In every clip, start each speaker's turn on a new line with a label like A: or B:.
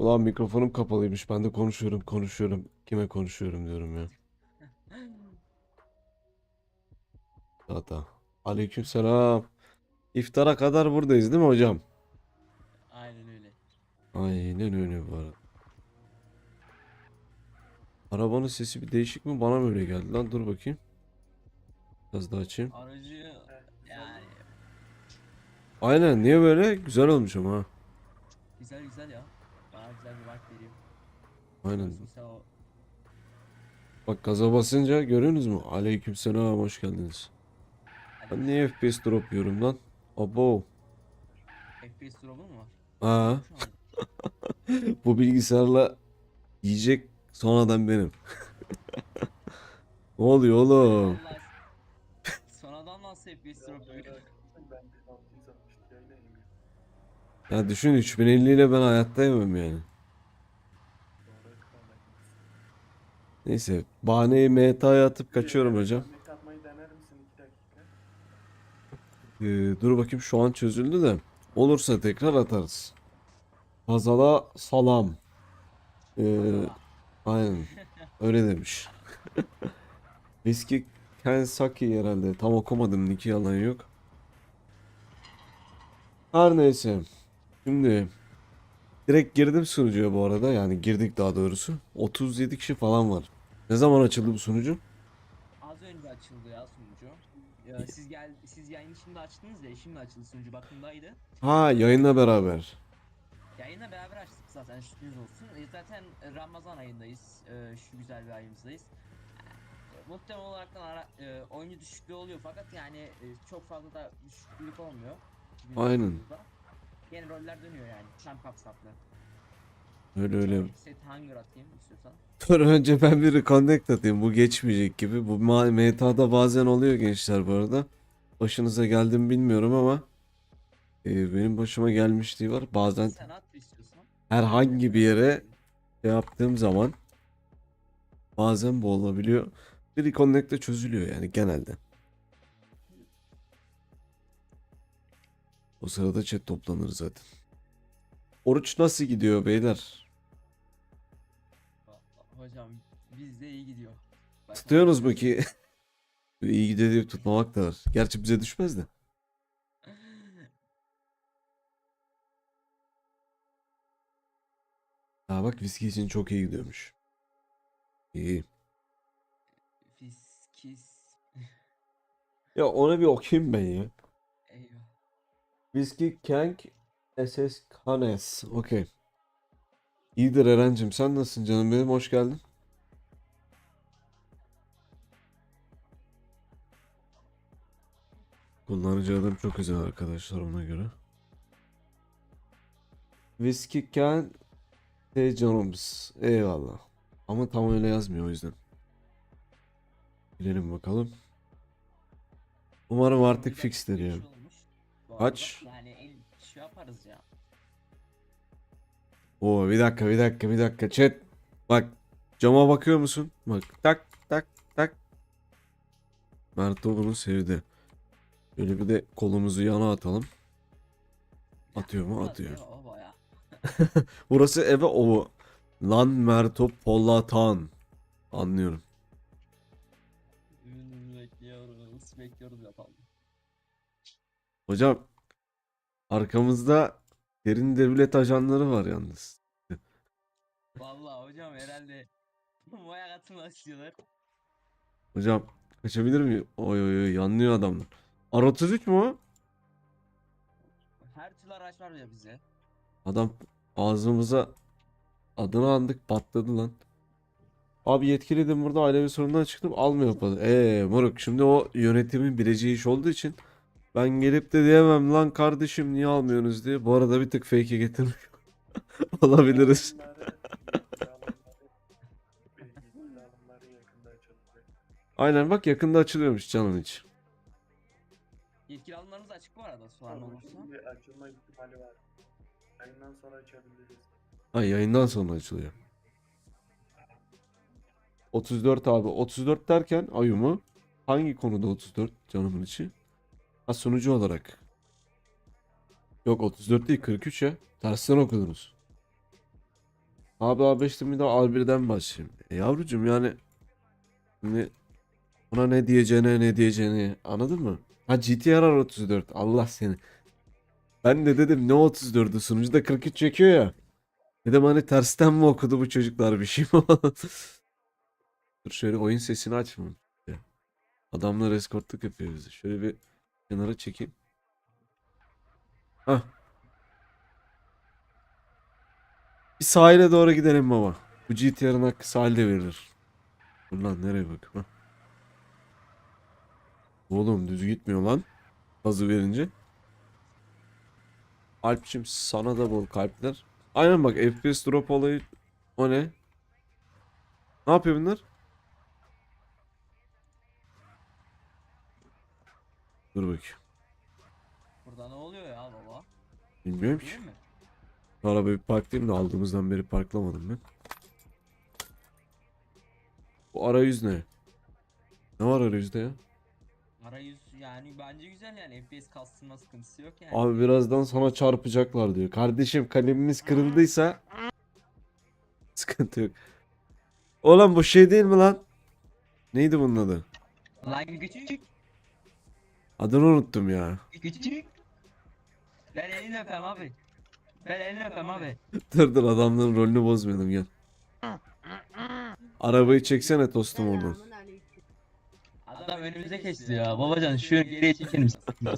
A: Ulan mikrofonum kapalıymış. Ben de konuşuyorum, konuşuyorum. Kime konuşuyorum diyorum ya. Tata. Aleykümselam. İftara kadar buradayız değil mi hocam?
B: Aynen öyle.
A: Aynen öyle bu arada. Arabanın sesi bir değişik mi? Bana mı öyle geldi lan? Dur bakayım. Biraz daha açayım.
B: Aracı yani
A: Aynen. Niye böyle? Güzel olmuş ama
B: güzel güzel ya. Bana güzel bir vibe veriyor.
A: Aynen.
B: Mesela o
A: Bak gaza basınca görüyorsunuz mu? Aleykümselam. Hoş geldiniz. Ben niye FPS drop yiyorum lan? Abo.
B: FPS drop'u mu var? An.
A: Bu bilgisayarla yiyecek sonradan benim. Ne oluyor oğlum?
B: Sonradan nasıl FPS drop veriyor?
C: Ben de 660 yayına inmiyorum.
A: Ya düşün 3050 ile ben hayatta yemem yani.
C: Sonra kalmayız.
A: Neyse bahaneyi MTA'ya atıp kaçıyorum hocam.
C: Mek atmayı dener misin 2 dakika?
A: Ee, dur bakayım şu an çözüldü de. Olursa tekrar atarız. Hazala salam. Ee, aynen öyle demiş. Whiskey Kentucky herhalde. Tam okumadım. Niki yalan yok. Her neyse. Şimdi direkt girdim sunucuya bu arada. Yani girdik daha doğrusu. 37 kişi falan var. Ne zaman açıldı bu sunucu?
B: Az önce açıldı ya sunucu. Ya siz gel siz yayını şimdi açtınız ya şimdi açıldı sunucu bakımdaydı.
A: Ha yayınla beraber.
B: Yayına beraber açtık zaten şükrünüz olsun. E, zaten Ramazan ayındayız. E, şu güzel bir ayımızdayız. E, muhtemel olaraktan ara, e, oyuncu düşüklüğü oluyor fakat yani e, çok fazla da düşüklük olmuyor.
A: Aynen.
B: Yeni roller dönüyor yani. Tam kapsatlı.
A: Öyle öyle.
B: Set hangi atayım istiyorsan.
A: Dur önce ben bir reconnect atayım. Bu geçmeyecek gibi. Bu meta'da bazen oluyor gençler bu arada. Başınıza geldi mi bilmiyorum ama e, benim başıma gelmişliği var. Bazen herhangi bir yere şey yaptığım zaman bazen bu olabiliyor. Bir reconnect de çözülüyor yani genelde. O sırada chat toplanır zaten. Oruç nasıl gidiyor beyler?
B: Hocam bizde iyi gidiyor. Bak-
A: Tutuyorsunuz mu ki? İyi gidiyor diye tutmamak da var. Gerçi bize düşmez de. Ha bak viski için çok iyi gidiyormuş. İyi.
B: Fiskis.
A: Ya ona bir okuyayım ben ya.
B: Eyvah.
A: Viski Kank SS Canes. Okey. İyidir Eren'cim. Sen nasılsın canım benim? Hoş geldin. Kullanıcı adım çok güzel arkadaşlar ona göre. Viski Can Hey canımız. Eyvallah. Ama tam öyle yazmıyor o yüzden. Girelim bakalım. Umarım artık fixtir ya. Kaç?
B: Yani şey yaparız ya.
A: Oo bir dakika bir dakika bir dakika chat. Bak cama bakıyor musun? Bak tak tak tak. Mert o bunu sevdi. Şöyle bir de kolumuzu yana atalım. Atıyor mu? Atıyor. Burası eve o. Lan Merto Pollatan. Anlıyorum.
B: Bekliyoruz. Bekliyoruz yapalım.
A: Hocam arkamızda derin devlet ajanları var yalnız.
B: Vallahi hocam herhalde baya katılma istiyorlar.
A: Hocam kaçabilir miyim? Oy oy oy yanlıyor adamlar. R33 mü o?
B: Her türlü araç var ya bize.
A: Adam ağzımıza adını andık patladı lan. Abi yetkiliydim burada ailevi sorundan çıktım almıyor para. Eee moruk şimdi o yönetimin bileceği iş olduğu için ben gelip de diyemem lan kardeşim niye almıyorsunuz diye. Bu arada bir tık fake'e getirmiş olabiliriz. Aynen bak yakında açılıyormuş canın iç.
B: Yetkili alımlarımız açık bu arada soran
C: Ama
B: olursa.
C: Şimdi açılma ihtimali var. Yayından sonra açabiliriz.
A: Ay yayından sonra açılıyor. 34 abi. 34 derken ayımı hangi konuda 34 canımın içi? Ha sunucu olarak. Yok 34 değil 43 ya. Tersten okudunuz. Abi A5'te bir de R1'den başlayayım. E yavrucuğum yani şimdi buna ne diyeceğine ne diyeceğini anladın mı? Ha GTR 34 Allah seni. Ben de dedim ne 34'ü sunucuda 43 çekiyor ya. Dedim hani tersten mi okudu bu çocuklar bir şey mi? Dur şöyle oyun sesini açmayayım. Adamlar eskortluk yapıyor bizi. Şöyle bir kenara çekeyim. Hah. Bir sahile doğru gidelim baba. Bu GTR'ın hakkı sahilde verilir. Dur nereye bak? Hah. Oğlum düz gitmiyor lan. Gazı verince. Alpçim sana da bol kalpler. Aynen bak FPS drop olayı o ne? Ne yapıyor bunlar? Dur bakayım.
B: Burada ne oluyor ya baba?
A: Bilmiyorum ki.
B: Değil mi?
A: Bir parklayayım da aldığımızdan beri parklamadım ben. Bu arayüz ne? Ne var arayüzde ya?
B: Arayüz yani bence güzel yani FPS kastırma sıkıntısı yok yani.
A: Abi birazdan sana çarpacaklar diyor. Kardeşim kalemimiz kırıldıysa sıkıntı yok. Oğlum bu şey değil mi lan? Neydi bunun adı?
B: Lan küçük
A: Adını unuttum ya.
B: küçük. Ben elini öpem abi. Ben elini öpem abi.
A: Dur dur adamların rolünü bozmayalım gel. Arabayı çeksene tostum oradan.
B: Adam önümüze geçti ya. Babacan şu geriye çeker misin?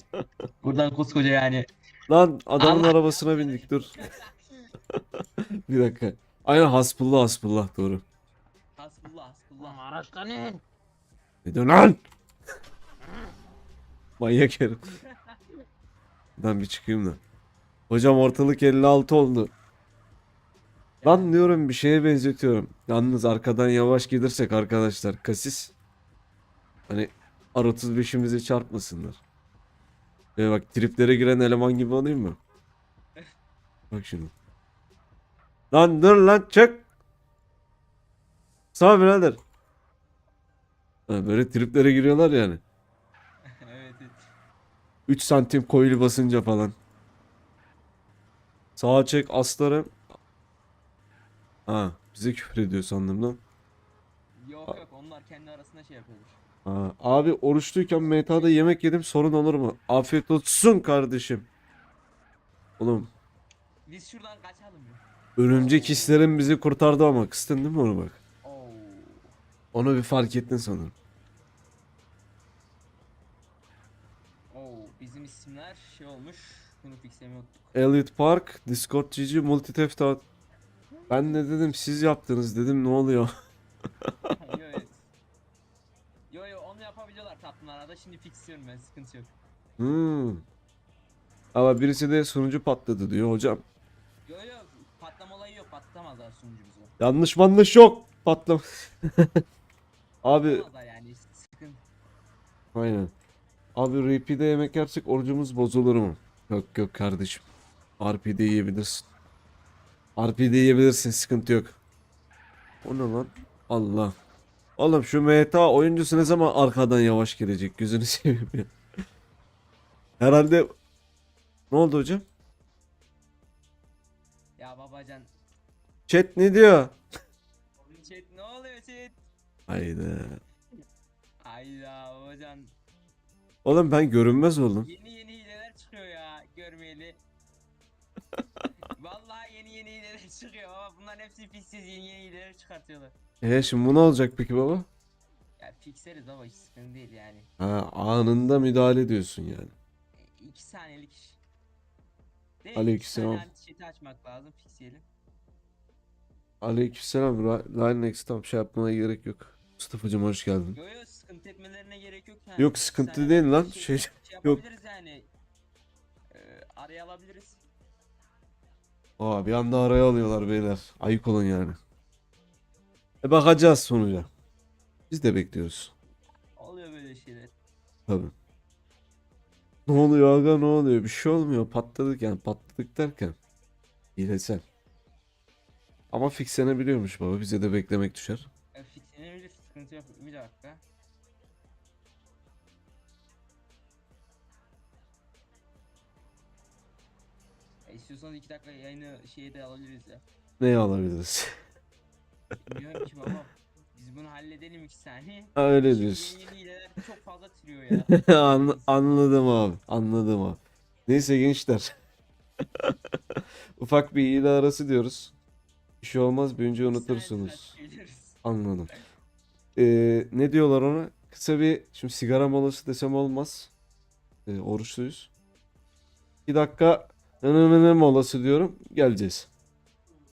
B: Buradan koskoca yani.
A: Lan adamın
B: Allah-
A: arabasına bindik dur. Bir dakika. Aynen hasbullah hasbullah doğru.
B: Hasbullah hasbullah.
D: Araçlanın.
A: Ne diyorsun lan? Manyak herif. Ben bir çıkayım da. Hocam ortalık 56 oldu. Lan diyorum bir şeye benzetiyorum. Yalnız arkadan yavaş gidersek arkadaşlar kasis. Hani R35'imize çarpmasınlar. Ve bak triplere giren eleman gibi olayım mı? Bak şimdi. Lan dur lan çık. Sağ birader. Ha, böyle triplere giriyorlar yani.
B: Evet evet.
A: 3 santim koyulu basınca falan. Sağa çek aslarım. Ha bize küfür ediyor sandım lan.
B: Yok yok onlar kendi arasında şey yapıyordur.
A: Ha, abi oruçluyken MTA'da yemek yedim sorun olur mu? Afiyet olsun kardeşim. Oğlum
B: Biz şuradan kaçalım ya.
A: örümcek hislerin bizi kurtardı ama kıstın değil mi onu bak? Onu bir fark ettin sanırım.
B: Unuttuk.
A: Elliot Park, Discord GG, Multiteft Out. Ben de dedim siz yaptınız dedim ne oluyor?
B: yo evet. Yo yo onu yapabiliyorlar tatlım arada şimdi fixliyorum ben sıkıntı yok.
A: Hmm. Ama birisi de sunucu patladı diyor hocam.
B: Yo yo patlama olayı yok patlatamazlar sunucu bizi.
A: Yanlış manlış yok. Patlam. Abi
B: Patlamazlar yani sıkıntı.
A: aynen. Abi RP'de yemek yersek orucumuz bozulur mu? Yok yok kardeşim. RP'de yiyebilirsin. RP'de yiyebilirsin sıkıntı yok. O ne lan? Allah. Oğlum şu MTA oyuncusu ne zaman arkadan yavaş gelecek gözünü seveyim ya. Herhalde ne oldu hocam?
B: Ya babacan.
A: Chat ne diyor?
B: Chat ne oluyor chat?
A: Hayda.
B: Hayda babacan.
A: Oğlum ben görünmez oldum.
B: Vallahi yeni yeni hileler çıkıyor baba bunların hepsi fixsiz yeni yeni hileler çıkartıyorlar.
A: E şimdi bu ne olacak peki baba?
B: Ya fixleriz baba hiç sıkıntı değil yani.
A: Ha anında müdahale diyorsun yani.
B: 2 saniyelik iş. Değil,
A: Aleykümselam.
B: iki saniye chat'i açmak lazım fixleyelim.
A: Aleykümselam. Ra- Line Next tam şey yapmana gerek yok. Mustafa'cım hoş geldin.
B: Yo yo sıkıntı etmelerine gerek yok yani.
A: Yok sıkıntı değil lan.
B: şey-
A: Şey
B: şey
A: yok.
B: yapabiliriz yani. Ee, araya alabiliriz.
A: Aa bir anda araya alıyorlar beyler. Ayık olun yani. E bakacağız sonuca. Biz de bekliyoruz.
B: Oluyor böyle şeyler.
A: Tabii. Ne oluyor aga ne oluyor? Bir şey olmuyor. Patladık yani. Patladık derken. Hilesel. Ama fixlenebiliyormuş baba. Bize de beklemek düşer.
B: E, fixlenebilir sıkıntı yok. Bir dakika. E, istiyorsanız 2 dakika yayını şeyde alabiliriz ya.
A: Neyi alabiliriz?
B: Bilmiyorum ki baba. Biz bunu halledelim iki saniye.
A: Ha, Öyle diyorsun.
B: Çok fazla tırıyor ya.
A: An- anladım abi. Anladım abi. Neyse gençler. Ufak bir hile arası diyoruz. Bir şey olmaz büyünce
B: İki
A: unutursunuz. Anladım. Ee, ne diyorlar ona? Kısa bir şimdi sigara molası desem olmaz. Ee, oruçluyuz. 2 dakika nı nı nı molası diyorum. Geleceğiz.